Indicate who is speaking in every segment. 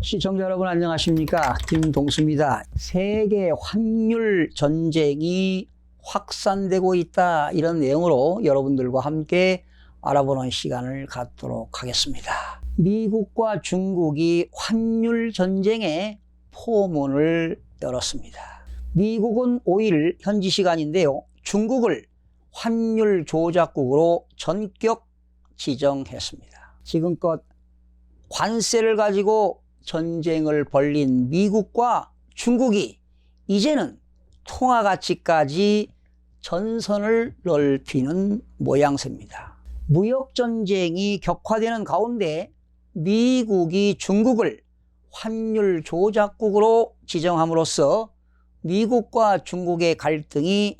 Speaker 1: 시청자 여러분 안녕하십니까 김동수입니다. 세계 환율 전쟁이 확산되고 있다 이런 내용으로 여러분들과 함께 알아보는 시간을 갖도록 하겠습니다. 미국과 중국이 환율 전쟁에 포문을 열었습니다. 미국은 5일 현지 시간인데요. 중국을 환율 조작국으로 전격 지정했습니다. 지금껏 관세를 가지고 전쟁을 벌린 미국과 중국이 이제는 통화 가치까지 전선을 넓히는 모양새입니다. 무역 전쟁이 격화되는 가운데 미국이 중국을 환율 조작국으로 지정함으로써 미국과 중국의 갈등이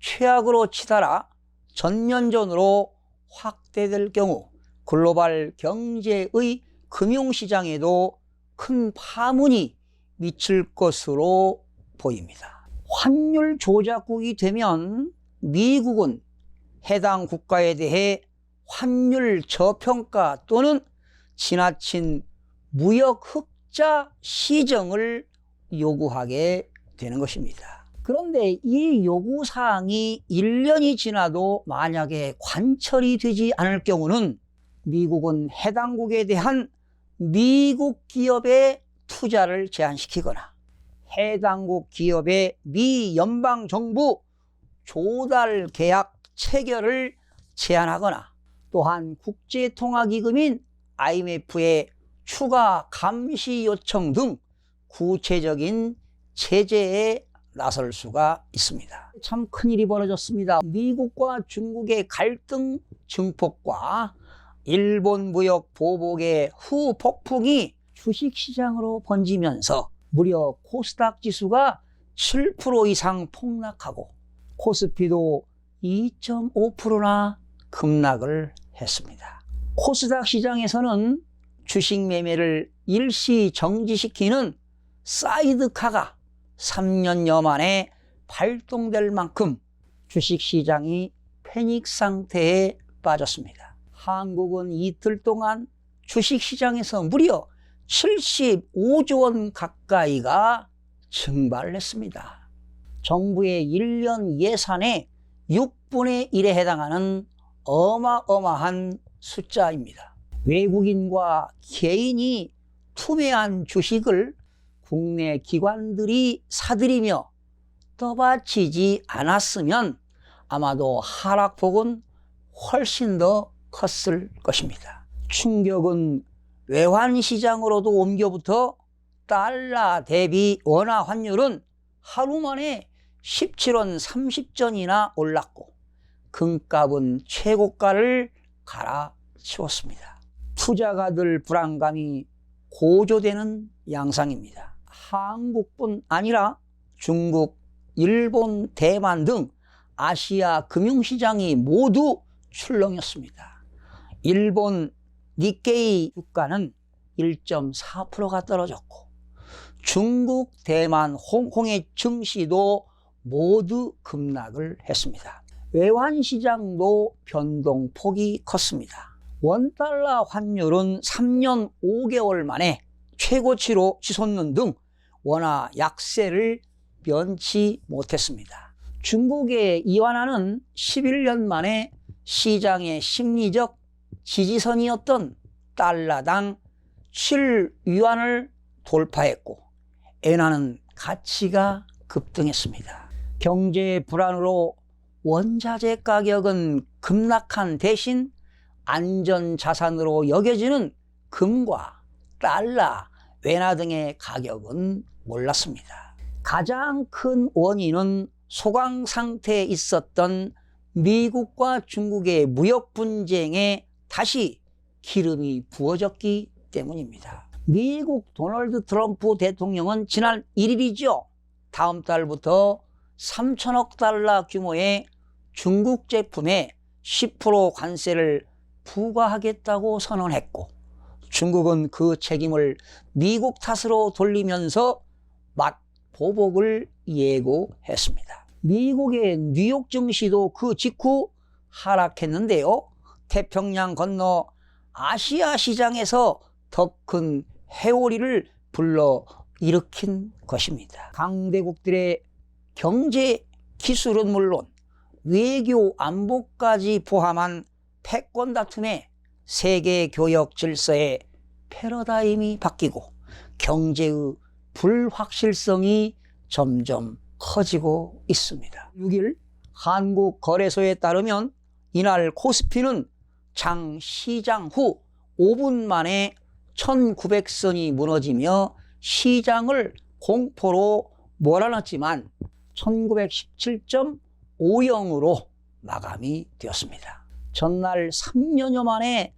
Speaker 1: 최악으로 치달아 전면전으로 확대될 경우 글로벌 경제의 금융시장에도 큰 파문이 미칠 것으로 보입니다. 환율 조작국이 되면 미국은 해당 국가에 대해 환율 저평가 또는 지나친 무역 흑자 시정을 요구하게 되는 것입니다. 그런데 이 요구 사항이 1년이 지나도 만약에 관철이 되지 않을 경우는 미국은 해당국에 대한 미국 기업의 투자를 제한시키거나 해당국 기업의 미 연방 정부 조달 계약 체결을 제한하거나 또한 국제통화기금인 IMF의 추가 감시 요청 등 구체적인 제재에 나설 수가 있습니다. 참 큰일이 벌어졌습니다. 미국과 중국의 갈등 증폭과 일본 무역 보복의 후 폭풍이 주식시장으로 번지면서 무려 코스닥 지수가 7% 이상 폭락하고 코스피도 2.5%나 급락을 했습니다. 코스닥 시장에서는 주식 매매를 일시 정지시키는 사이드카가 3년여 만에 발동될 만큼 주식 시장이 패닉 상태에 빠졌습니다. 한국은 이틀 동안 주식 시장에서 무려 75조 원 가까이가 증발했습니다. 정부의 1년 예산의 6분의 1에 해당하는 어마어마한 숫자입니다. 외국인과 개인이 투매한 주식을 국내 기관들이 사들이며 떠받치지 않았으면 아마도 하락폭은 훨씬 더 컸을 것입니다. 충격은 외환 시장으로도 옮겨부터 달러 대비 원화 환율은 하루 만에 17원 30전이나 올랐고 금값은 최고가를 갈아치웠습니다. 투자가들 불안감이 고조되는 양상입니다. 한국뿐 아니라 중국, 일본, 대만 등 아시아 금융시장이 모두 출렁였습니다. 일본 니케이 주가는 1.4%가 떨어졌고 중국, 대만, 홍콩의 증시도 모두 급락을 했습니다. 외환시장도 변동폭이 컸습니다. 원달러 환율은 3년 5개월 만에 최고치로 치솟는 등 원화 약세를 면치 못했습니다. 중국의 이완화는 11년 만에 시장의 심리적 지지선이었던 달러당 7위안을 돌파했고 엔화는 가치가 급등했습니다. 경제 불안으로 원자재 가격은 급락한 대신 안전 자산으로 여겨지는 금과 달러, 외화 등의 가격은 올랐습니다. 가장 큰 원인은 소강 상태에 있었던 미국과 중국의 무역 분쟁에 다시 기름이 부어졌기 때문입니다. 미국 도널드 트럼프 대통령은 지난 1일이죠. 다음 달부터 3천억 달러 규모의 중국 제품에 10% 관세를 부과하겠다고 선언했고 중국은 그 책임을 미국 탓으로 돌리면서 맛 보복을 예고했습니다. 미국의 뉴욕 증시도 그 직후 하락했는데요. 태평양 건너 아시아 시장에서 더 큰 해오리를 불러 일으킨 것입니다. 강대국들의 경제 기술은 물론 외교 안보까지 포함한 패권 다툼에 세계 교역 질서의 패러다임이 바뀌고 경제의 불확실성이 점점 커지고 있습니다. 6일 한국거래소에 따르면 이날 코스피는 장 시장 후 5분 만에 1900선이 무너지며 시장을 공포로 몰아넣지만 1917.50으로 마감이 되었습니다. 전날 3년여 만에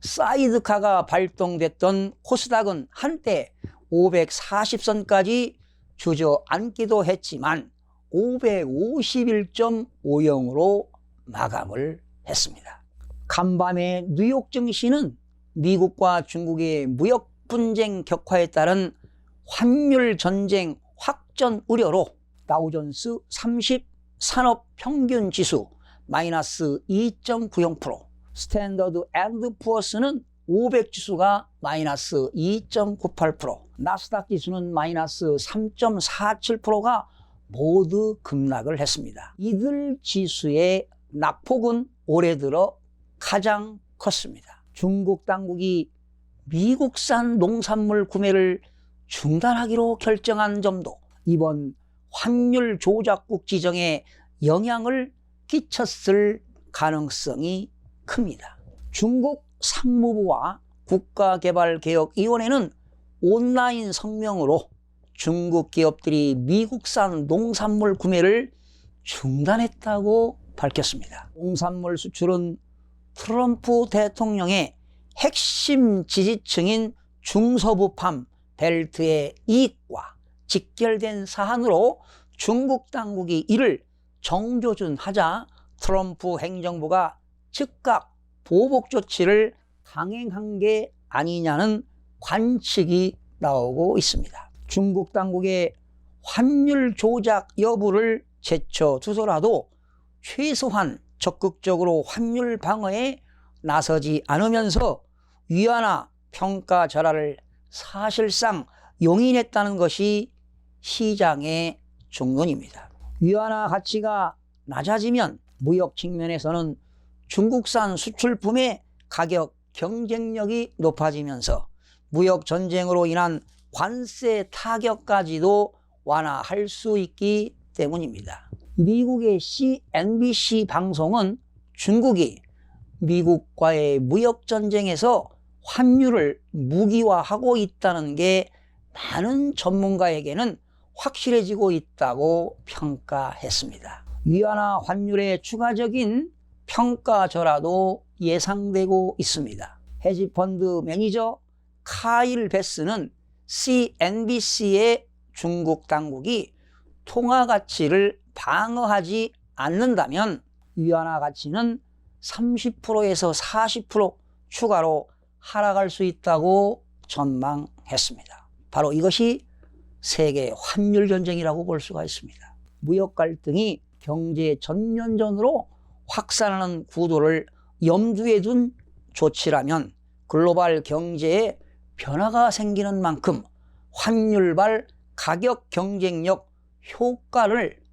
Speaker 1: 사이드카가 발동됐던 코스닥은 한때 540선까지 주저앉기도 했지만 551.50으로 마감을 했습니다. 간밤에 뉴욕 증시는 미국과 중국의 무역 분쟁 격화에 따른 환율 전쟁 확전 우려로 다우존스 30 산업 평균 지수 마이너스 2.90%, 스탠더드 앤드 푸어스는 500 지수가 마이너스 2.98%, 나스닥 지수는 마이너스 3.47%가 모두 급락을 했습니다. 이들 지수의 낙폭은 올해 들어 가장 컸습니다. 중국 당국이 미국산 농산물 구매를 중단하기로 결정한 점도 이번 환율 조작국 지정에 영향을 끼쳤을 가능성이 큽니다. 중국 상무부와 국가개발개혁위원회는 온라인 성명으로 중국 기업들이 미국산 농산물 구매를 중단했다고 밝혔습니다. 농산물 수출은 트럼프 대통령의 핵심 지지층인 중서부팜 벨트의 이익과 직결된 사안으로 중국 당국이 이를 정조준하자 트럼프 행정부가 즉각 보복 조치를 강행한 게 아니냐는 관측이 나오고 있습니다. 중국 당국의 환율 조작 여부를 제쳐두더라도 최소한 적극적으로 환율 방어에 나서지 않으면서 위안화 평가 절하를 사실상 용인했다는 것이 시장의 중론입니다. 위안화 가치가 낮아지면 무역 측면에서는 중국산 수출품의 가격 경쟁력이 높아지면서 무역 전쟁으로 인한 관세 타격까지도 완화할 수 있기 때문입니다. 미국의 CNBC 방송은 중국이 미국과의 무역 전쟁에서 환율을 무기화하고 있다는 게 많은 전문가에게는 확실해지고 있다고 평가했습니다. 위안화 환율의 추가적인 평가저라도 예상되고 있습니다. 헤지펀드 매니저 카일 베스는 CNBC의 중국 당국이 통화 가치를 방어하지 않는다면 위안화 가치는 30%에서 40% 추가로 하락할 수 있다고 전망했습니다. 바로 이것이 세계 환율 전쟁이라고 볼 수가 있습니다. 무역 갈등이 경제 전면전으로 확산하는 구도를 염두에 둔 조치라면 글로벌 경제에 변화가 생기는 만큼 환율발 가격 경쟁력 효과를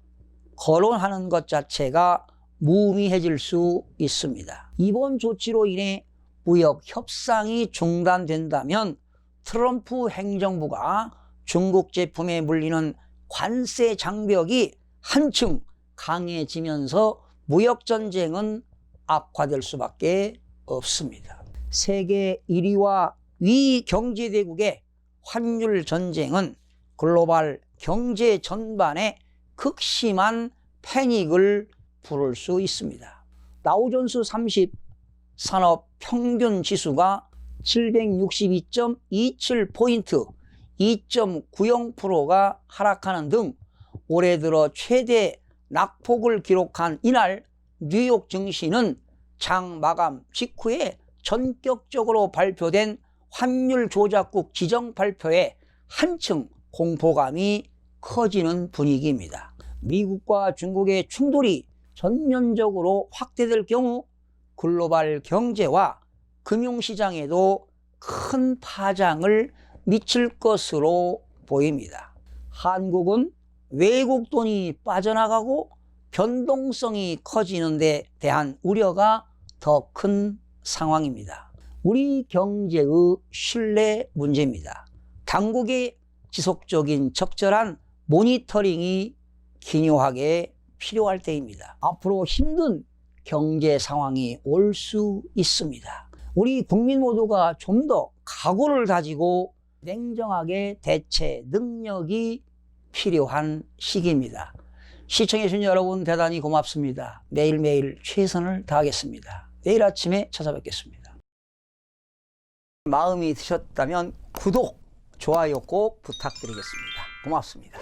Speaker 1: 거론하는 것 자체가 무의미해질 수 있습니다. 이번 조치로 인해 무역 협상이 중단된다면 트럼프 행정부가 중국 제품에 물리는 관세 장벽이 한층 강해지면서 무역 전쟁은 악화될 수밖에 없습니다. 세계 1위와 위 경제대국의 환율 전쟁은 글로벌 경제 전반에 극심한 패닉을 부를 수 있습니다. 다우존스 30 산업 평균 지수가 762.27포인트 2.90%가 하락하는 등 올해 들어 최대 낙폭을 기록한 이날 뉴욕 증시는 장 마감 직후에 전격적으로 발표된 환율 조작국 지정 발표에 한층 공포감이 커지는 분위기입니다. 미국과 중국의 충돌이 전면적으로 확대될 경우 글로벌 경제와 금융시장에도 큰 파장을 미칠 것으로 보입니다. 한국은 외국 돈이 빠져나가고 변동성이 커지는 데 대한 우려가 더 큰 상황입니다. 우리 경제의 신뢰 문제입니다. 당국의 지속적인 적절한 모니터링이 기묘하게 필요할 때입니다. 앞으로 힘든 경제 상황이 올 수 있습니다. 우리 국민 모두가 좀 더 각오를 가지고 냉정하게 대체 능력이 필요한 시기입니다. 시청해주신 여러분 대단히 고맙습니다. 매일매일 최선을 다하겠습니다. 내일 아침에 찾아뵙겠습니다. 마음이 드셨다면 구독, 좋아요 꼭 부탁드리겠습니다. 고맙습니다.